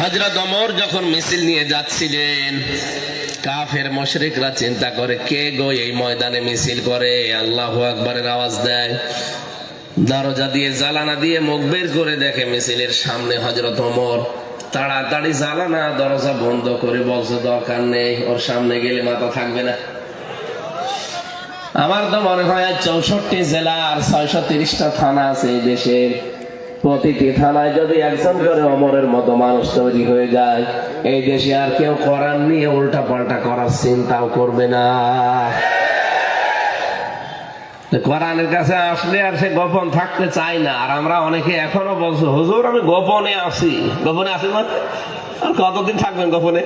হজরত অমর যখন মিছিল নিয়ে যাচ্ছিলেন, কাফের মশরিকরা চিন্তা করে, কে গো এই ময়দানে মিছিল করে? আল্লাহ আকবরের আওয়াজ দেয়, দরজা দিয়ে, জ্বালানা দিয়ে মুখ বের করে দেখে মিছিলের সামনে হজরত অমর তাড়াতাড়ি জ্বালানা, দরজা বন্ধ করে বলছে, দরকার নেই, ওর সামনে গেলে মাথা থাকবে না। আমার তো মনে হয় চৌষট্টি জেলা আর ছয়শো তিরিশটা থানা আছে এই দেশের। প্রতিটি থানায় যদি একজন করে অমরের মতো মানুষ তৈরি হয়ে যায়, এই দেশে আর কেউ করার নিয়ে উল্টা পাল্টা করার চিন্তাও করবে না। কোরআনের কাছে আসলে আর সে গোপন থাকতে চায় না। আর আমরা অনেকে এখনও বলছো, হুজুর, আমি গোপনে আছি। গোপনে আছি মানে? আর কতদিন থাকবেন গোপনে?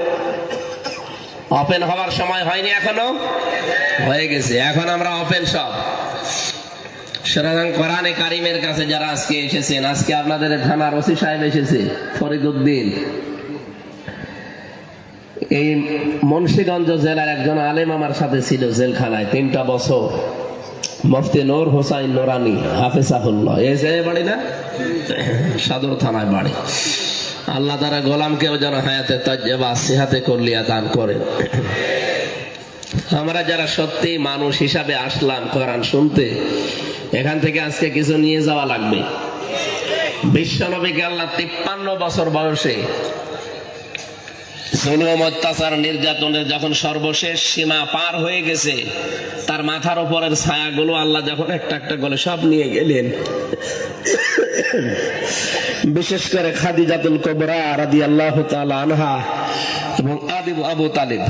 ওপেন হওয়ার সময় হয়নি এখনও? হয়ে গেছে। এখন আমরা ওপেন সব। সুতরাং কোরআনে কারিমের কাছে যারা আজকে এসেছেন, আজকে আপনাদের থানার ওসি সাহেব এসেছে ফরিদুদ্দিন এই মুন্সিগঞ্জ জেলার একজন আলেম আমার সাথে ছিল জেলখানায় তিনটা বছর। মুফতি নূর হোসাইন নোরানি, হাফেজাহুল্লাহ। এই যে বাড়ি না? সাদর থানায় বাড়ি। আল্লাহ তারা গোলামকেও যেন হায়াতে তজ্জেবা সিহাতে করলিয়া দান করেন। আমরা যারা সত্যি মানুষ হিসাবে আসলাম কোরআন শুনতে এখান থেকে আজকে কিছু নিয়ে যাওয়া লাগবে। বিশ্বনবীকে আল্লাহ তিপ্পান্ন বছর বয়সে অত্যাচার নির্যাতনের যখন সর্বশেষ সীমা পার হয়ে গেছে, তার মাথার উপরের ছায়াগুলো আল্লাহ যখন একটা একটা করে সব নিয়ে গেলেন। বিশেষ করে খাদিজাতুল কবরা রাদি আল্লাহ আনহা এবং আদিব আবু তালিব।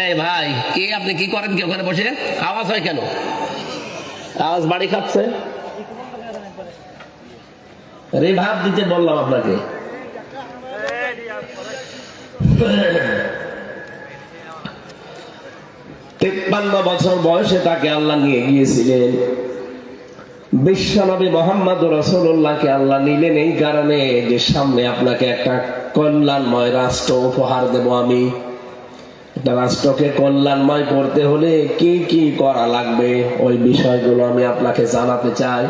এই ভাই, কি আপনি কি করেন? কি ওখানে বসে? আওয়াজ হয় কেন? আওয়াজ বাড়ি খাচ্ছে? রিভাব দিতে বললাম আপনাকে। তিপ্পান্ন বছর বয়সে তাকে আল্লাহ নিয়ে গিয়েছিলেন। বিশ্বনবী মোহাম্মদ রসুল্লাহকে আল্লাহ নিলেন এই কারণে যে সামনে আপনাকে একটা কল্যাণময় রাষ্ট্র উপহার দেব আমি। রাষ্ট্রকে কল্যাণময় করতে হলে কি কি করা লাগবে? ওই বিষয়গুলো আমি আপনাকে জানাতে চাই।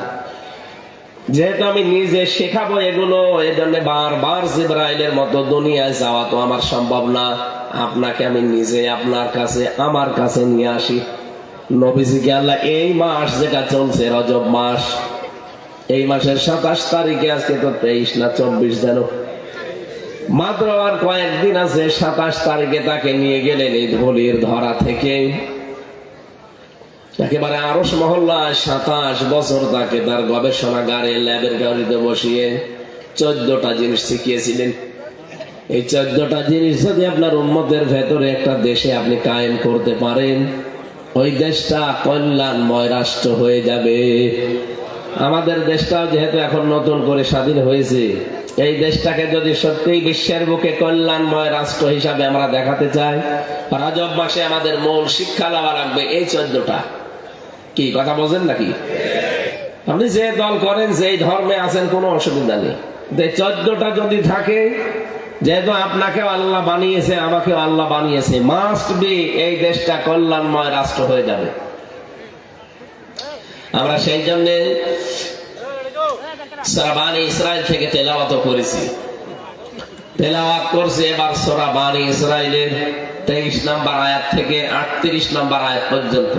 যেহেতু আমি নিজে শেখাবো এগুলো এই বারবার জিব্রাইলের মতো দুনিয়ায় যাওয়া তো আমার সম্ভব না। আপনাকে আমি নিজে আপনার কাছে, আমার কাছে নিয়ে আসি। নবীজিকে আল্লাহ এই মাস যেটা চলছে, রজব মাস, এই মাসের সাতাশ তারিখে আজকে তো তেইশ না চব্বিশ যেন মাত্র আর কয়েকদিন আছে, সাতাশ তারিখে তাকে নিয়ে গেলেন এই ধলির ধরা থেকে। একেবারে আরস মহল্লায় সাতাশ বছর তাকে তার গবেষণাগারে ল্যাবের গাড়িতে বসিয়ে চোদ্দটা জিনিস শিখিয়েছিলেন। এই চোদ্দটা জিনিস যদি আপনার উন্মতের ভেতরে একটা দেশে আপনি কায়েম করতে পারেন, ওই দেশটা কল্যাণময় রাষ্ট্র হয়ে যাবে। আমাদের দেশটাও যেহেতু এখন নতুন করে স্বাধীন হয়েছে এই দেশটাকে যদি সত্যিই বিশ্বের বুকে কল্যাণময় রাষ্ট্র হিসাবে আমরা দেখাতে চাই, রাজব মাসে আমাদের মূল শিক্ষা দেওয়া লাগবে এই চোদ্দটা। কি, কথা বলছেন নাকি? আপনি যে দল করেন, যেই ধর্মে আছেন, কোনো অসুবিধা নেই। চোদ্দটা যদি থাকে, যেহেতু আপনাকে আল্লাহ বানিয়েছে আমাকে আল্লাহ বানিয়েছে মাস্ট বি এই দেশটা কল্যাণময় রাষ্ট্র হয়ে যাবে। আমরা সেই জন্যে সারাবানি ইসরায়েল থেকে তেলাওয়াত করেছি। তেলাওয়াত করছে এবার সোরা বানি ইসরায়েলের তেইশ নাম্বার আয়াত থেকে আটত্রিশ নাম্বার আয়াত পর্যন্ত।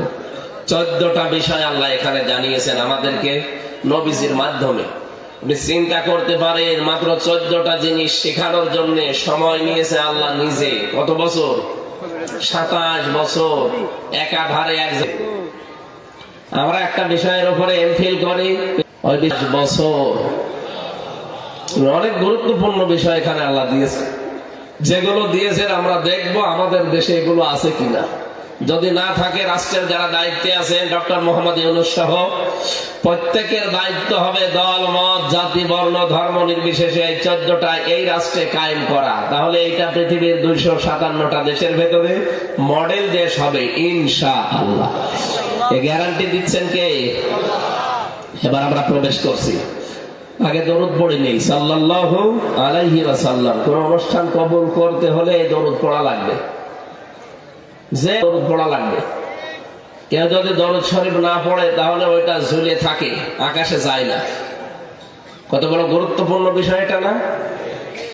চোদ্দটা বিষয় আল্লাহ এখানে জানিয়েছেন আমাদেরকে নবীজির মাধ্যমে। চিন্তা করতে পারেন, মাত্র চোদ্দটা জিনিস শেখানোর জন্য সময় নিয়েছে আল্লাহ নিজে। কত বছর? সাতাশ বছর, একাধারে এক আমরা একটা বিষয়ের উপরে এমফিল করি। বছর। অনেক গুরুত্বপূর্ণ বিষয় এখানে আল্লাহ দিয়েছে। যেগুলো দিয়েছেন আমরা দেখব আমাদের দেশে এগুলো আছে কিনা। যদি না থাকে, রাষ্ট্রের যারা দায়িত্বে আছেন, ডক্টর মোহাম্মদ ইউনুস সহ, প্রত্যেকের দায়িত্ব হবে দল, মত, জাতি, বর্ণ, ধর্ম নির্বিশেষে এই চোদ্দটা এই রাষ্ট্রে কায়েম করা। তাহলে এইটা পৃথিবীর দুইশো সাতান্নটা দেশের ভেতরে মডেল দেশ হবে ইনশা আল্লাহ গ্যারান্টি দিচ্ছেন কে? এবার আমরা প্রবেশ করছি। আগে দরদ পড়ে নেই। সাল্লাহ আলাইহি সাল্লাম কোন অনুষ্ঠান কবুল করতে হলে এই দরদ পড়া লাগবে। যে দরদ পড়া লাগবে। কেউ যদি দরদ শরীফ না পড়ে, তাহলে ওইটা ঝুলে থাকে, আকাশে যায় না। কত বড় গুরুত্বপূর্ণ বিষয় এটা না?